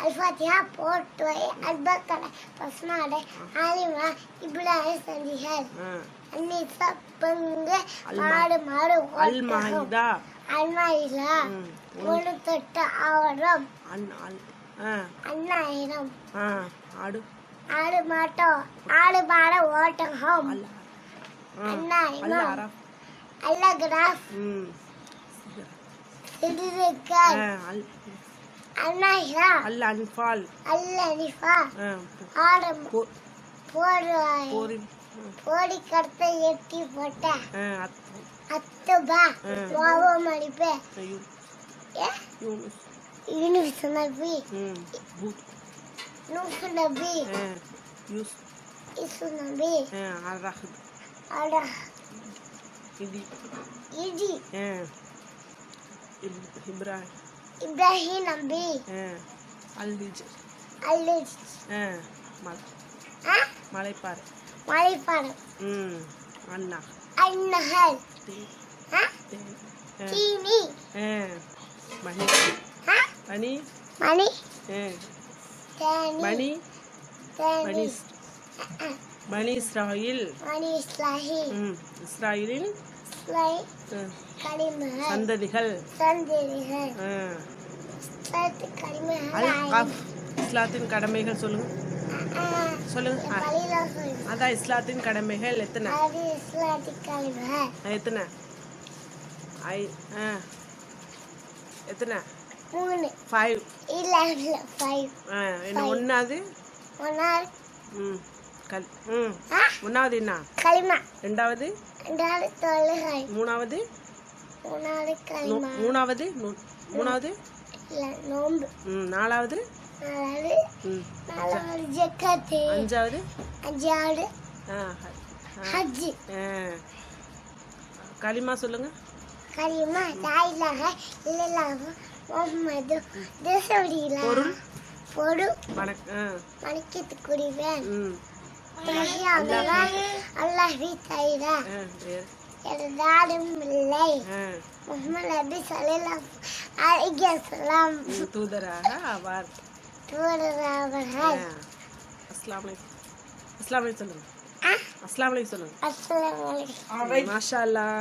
الفاتحة போர்ட்டுவை அல்பக்கரை பஸ்மாடை ஆலிமா இப்ராஹிம் சந்திகள் ஆ. அன்னிசா பங்கு அல்மா- மாடு மாடு அல் மாஹிதா அல்மாயிலா ம். ஒரு தொட்டு ஆவரம் அன் அல் ஆ அண்ணாயிரம் ஆ ஆடு ஆடு மாட்டோம் ஆடு மாட ஓட்டகம் அல் ஆ அண்ணா, அல் இமாம். அரப் அல்ல கிராஃப் ம் சிறுகள் ஆ அல் அன்பால் போடி கருத்தை எட்டி போட்ட அத்துபா ம். வாவம் அடிப்பே யூனுஸ் நபி நூசு நபி இசு நபி அட. இடி. இடி இப்ராஹிம். இப்ராஹிம் நபி ஆ அல் ஹிஜ் அல்லு ஆ மலை ஆ? மலைப்பாறை. மலைப்பாடம் ம் அண்ணா. ஆ? தீனி மணி. மணி. மணி. மணி. மணி மணி இஸ்ராயில். இஸ்ராயலின் கலிமகள் சந்ததிகள். இஸ்லாத்தின் கடமைகள் சொல்லுங்க. சொல்லுங்க. அதான் இஸ்லாத்தின் கடமைகள் எத்தனை? எத்தனை? ஐ எத்தனை? மூணு. ஃபைவ் இல்ல இல்ல ஃபைவ் ஆ என்ன. ஒன்றாவது ம் கல் ம். ஒன்றாவது என்ன? களிமா. ரெண்டாவது? ரெண்டாவது தொழுகை. மூணாவது? மூணாவது களிமா. மூணாவது? மூணாவது? நோம்பு. நாலாவது? நாலாவது. அஞ்சாவது? அஞ்சாவது. ஹஜ் ஆ. களிமா சொல்லுங்க. கலிமா தாயிலாக இல்லலாக முகமது தேசவடியில பொருள்? பொரு. வணக் ஆ. மணிக்கத்து குடிவேன் ம் அல்லாஹி வேறு. எதாரும் இல்லை. முகமது நபி சலாம் আর গেছিলাম তোদের হ্যাঁ, আবার। তোদের আবার হাই হ্যাঁ, আসসালামু আলাইকুম। আসসালামু আলাইকুম আসসালামু আলাইকুম আসসালামু আলাইকুম। মাশাআল্লাহ।